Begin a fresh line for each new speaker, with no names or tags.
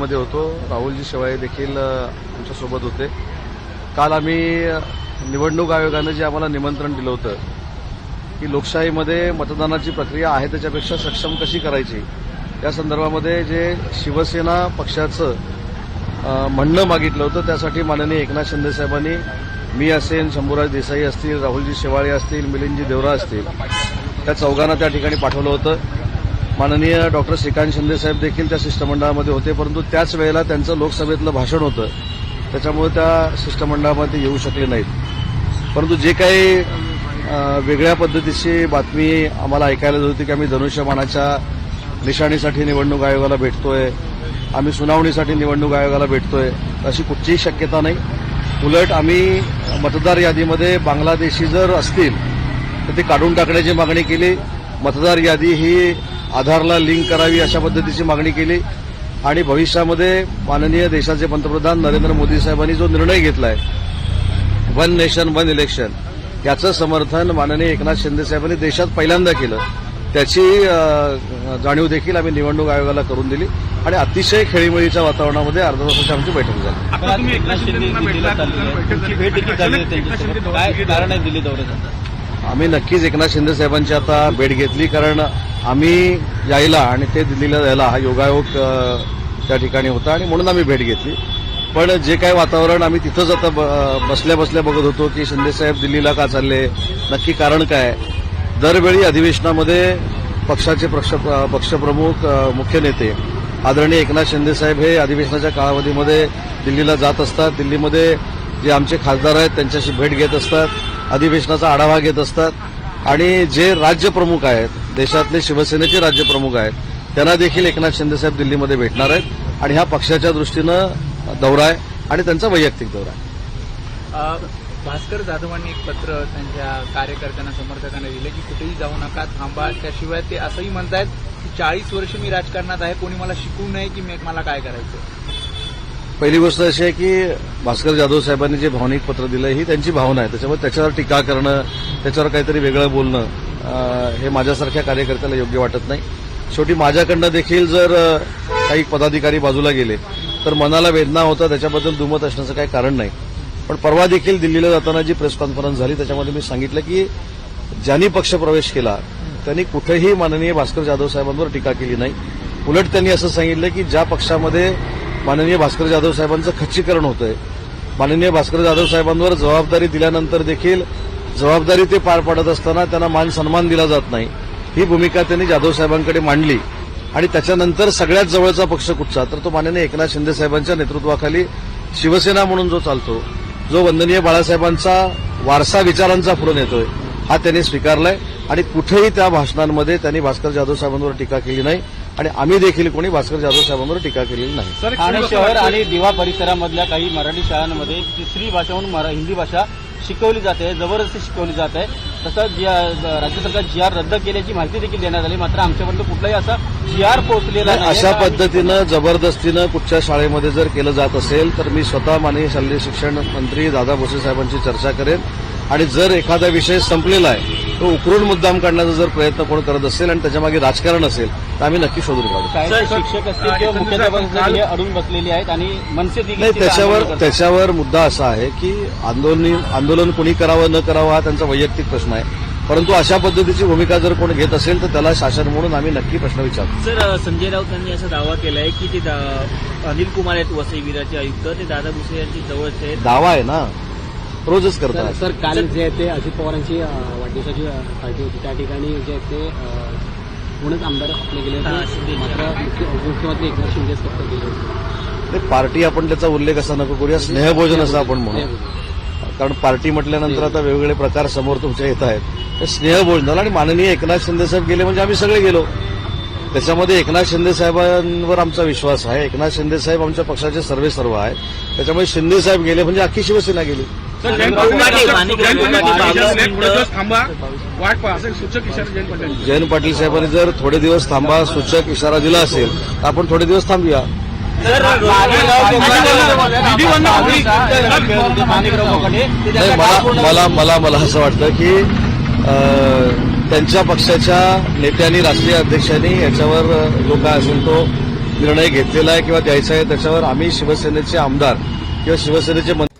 मध्ये होतो. राहुलजी शेवाळे देखील आमच्यासोबत होते. काल आम्ही निवडणूक आयोगानं जे आम्हाला निमंत्रण दिलं होतं की लोकशाहीमध्ये मतदानाची प्रक्रिया आहे त्याच्यापेक्षा सक्षम कशी करायची? या संदर्भामध्ये जे शिवसेना पक्षाचं म्हणणं मागितलं होतं त्यासाठी माननीय एकनाथ शिंदे साहेबांनी मी असेन शंभूराज देसाई असतील राहुलजी शेवाळे असतील मिलिंदजी देवरा असतील त्या चौघांना त्या ठिकाणी पाठवलं होतं. माननीय डॉक्टर श्रीकांत शिंदेसाहेब देखील त्या शिष्टमंडळामध्ये होते परंतु त्याच वेळेला त्यांचं लोकसभेतलं भाषण होतं. त्याच्यामुळे त्या शिष्टमंडळामध्ये येऊ शकले नाहीत. परंतु जे काही वेगळ्या पद्धतीची बातमी आम्हाला ऐकायला होती की आम्ही धनुष्यबाणाच्या निशाणीसाठी निवडणूक आयोगाला भेटतोय आम्ही सुनावणीसाठी निवडणूक आयोगाला भेटतोय अशी कुठचीही शक्यता नाही. उलट आम्ही मतदार यादीमध्ये बांगलादेशी जर असतील तर ते काढून टाकण्याची मागणी केली. मतदार यादी ही आधारला लिंक करावी अशा पद्धतीची मागणी केली. आणि भविष्यामध्ये माननीय देशाचे पंतप्रधान नरेंद्र मोदी साहेबांनी जो निर्णय घेतलाय वन नेशन वन इलेक्शन याचं समर्थन माननीय एकनाथ शिंदे साहेबांनी देशात पहिल्यांदा केलं. त्याची जाणीव देखील आम्ही निवडणूक आयोगाला करून दिली. आणि अतिशय खेळीमेळीच्या वातावरणामध्ये अर्धा तासाची आमची बैठक झाली.
आहे. आहे
आम्ही नक्कीच एकनाथ शिंदे साहेबांची आता भेट घेतली कारण आम्ही यायला आणि ते दिल्लीला जायला हा योगायोग त्या ठिकाणी होता आणि म्हणून आम्ही भेट घेतली. पण जे काय वातावरण आम्ही तिथंच आता ब- बसल्या बसल्या बघत होतो की शिंदेसाहेब दिल्लीला का चालले नक्की कारण काय? दरवेळी अधिवेशनामध्ये पक्षाचे पक्ष पक्षप्रमुख मुख्य नेते आदरणीय एकनाथ शिंदेसाहेब हे अधिवेशनाच्या कालावधीमध्ये दिल्लीला जात असतात. दिल्लीमध्ये जे आमचे खासदार आहेत त्यांच्याशी भेट घेत असतात अधिवेशनाचा आढावा घेत असतात. आणि जे राज्यप्रमुख आहेत देशातले शिवसेनेचे राज्यप्रमुख आहेत. त्यांना देखील एकनाथ शिंदे साहेब दिल्लीमध्ये भेटणार आहेत आणि हा पक्षाच्या दृष्टीनं दौरा आहे आणि त्यांचा वैयक्तिक दौरा आहे.
भास्कर जाधवांनी एक पत्र त्यांच्या कार्यकर्त्यांना समर्थकांना दिले की कुठेही जाऊ नका थांबा. त्याशिवाय ते असंही म्हणतायत की चाळीस वर्ष मी राजकारणात आहे कोणी मला शिकवू नये की मी मला काय करायचं
पहिली गोष्ट अशी आहे की भास्कर जाधव साहेबांनी जे भावनिक पत्र दिलं ही त्यांची भावना आहे. त्याच्यामुळे त्याच्यावर टीका करणं त्याच्यावर काहीतरी वेगळं बोलणं हे माझ्यासारख्या कार्यकर्त्याला योग्य वाटत नाही. शेवटी माझ्याकडनं देखील जर काही पदाधिकारी बाजूला गेले तर मनाला वेदना होता त्याच्याबद्दल दुमत असण्याचं काही कारण नाही. पण परवा देखील दिल्लीला जाताना जी प्रेस कॉन्फरन्स झाली त्याच्यामध्ये मी सांगितलं की ज्यांनी पक्षप्रवेश केला त्यांनी कुठेही माननीय भास्कर जाधव साहेबांवर टीका केली नाही. उलट त्यांनी असं सांगितलं की ज्या पक्षामध्ये माननीय भास्कर जाधव साहेबांचं खच्चीकरण होतंय माननीय भास्कर जाधव साहेबांवर जबाबदारी दिल्यानंतर देखील जबाबदारी ते पार पाडत असताना त्यांना मान सन्मान दिला जात नाही. ही भूमिका त्यांनी जाधव साहेबांकडे मांडली. आणि त्याच्यानंतर सगळ्यात जवळचा पक्ष कुठचा? तर तो माननीय एकनाथ शिंदे साहेबांच्या नेतृत्वाखाली शिवसेना म्हणून जो चालतो जो वंदनीय बाळासाहेबांचा वारसा विचारांचा पुढे येतोय हा त्यांनी स्वीकारलाय. आणि कुठेही त्या भाषणांमध्ये त्यांनी भास्कर जाधव साहेबांवर टीका केली नाही. आणि आम्ही देखील कोणी भास्कर जाधव साहेबांवर टीका केलेली नाही.
ठाणे शहर आणि दिवा परिसरामधल्या काही मराठी शाळांमध्ये तिसरी भाषा म्हणून मरा- हिंदी भाषा शिकवली जाते जबरदस्ती शिकवली जात. आहे तसंच जी आर- राज्य सरकार जी आर रद्द केल्याची माहिती देखील देण्यात आली. मात्र आमच्यापर्यंत कुठलाही असा जी आर पोहोचलेला नाही
अशा पद्धतीनं जबरदस्तीनं कुठच्या शाळेमध्ये जर केलं जात असेल तर मी स्वतः माननीय शालेय शिक्षण मंत्री दादा भुसे साहेबांची चर्चा करेन. आणि जर एखादा विषय संपलेला आहे तो उकरून मुद्दाम काढण्याचा जर प्रयत्न कोण करत असेल आणि त्याच्यामागे राजकारण असेल तर आम्ही नक्की शोधून काढू.
शिक्षक असतील हे अडून बसलेली आहेत आणि मनसे
नाही त्याच्यावर. त्याच्यावर मुद्दा असा आहे की आंदोलन आंदोलन कोणी करावं न करावं हा त्यांचा वैयक्तिक प्रश्न आहे. परंतु अशा पद्धतीची भूमिका जर कोण घेत असेल तर त्याला शासन म्हणून आम्ही नक्की प्रश्न विचारतो
सर संजय राऊत यांनी असा दावा केलाय की ते अनिल कुमार आहेत वसई विराचे आयुक्त ते दादा भुसे यांची जवळचे आहेत.
दावा आहे ना. रोजच करतात.
सर काल जे आहे ते अजित पवारांची वाढदिवसाची पार्टी होती. त्या ठिकाणी जे आहे ते अ, पुणेच आमदार आपले गेले होते. मात्र मुख्य- उपमुख्यमंत्री एकनाथ शिंदेच फक्त गेले होते.
ते पार्टी आपण त्याचा उल्लेख असा नको करूया. स्नेहभोजन असं आपण म्हणू. कारण पार्टी म्हटल्यानंतर आता वेगवेगळे प्रकार समोर तुमच्या येत आहेत. ते स्नेहभोजनाला आणि माननीय एकनाथ शिंदे साहेब गेले म्हणजे आम्ही सगळे गेलो. त्याच्यामध्ये एकनाथ शिंदे साहेबांवर आमचा विश्वास आहे. एकनाथ शिंदे साहेब आमच्या पक्षाचे सर्वे सर्व आहेत. त्याच्यामुळे शिंदे साहेब गेले म्हणजे अख्खी शिवसेना गेली.
जयंत पाटील
साहेबांनी जर थोडे दिवस थांबा सूचक इशारा दिला असेल तर आपण थोडे दिवस थांबूया. मला मला मला असं वाटतं की त्यांच्या पक्षाच्या नेत्यांनी राष्ट्रीय अध्यक्षांनी याच्यावर जो काय असेल तो निर्णय घेतलेला आहे किंवा द्यायचा आहे. त्याच्यावर आम्ही शिवसेनेचे आमदार किंवा शिवसेनेचे मंत्री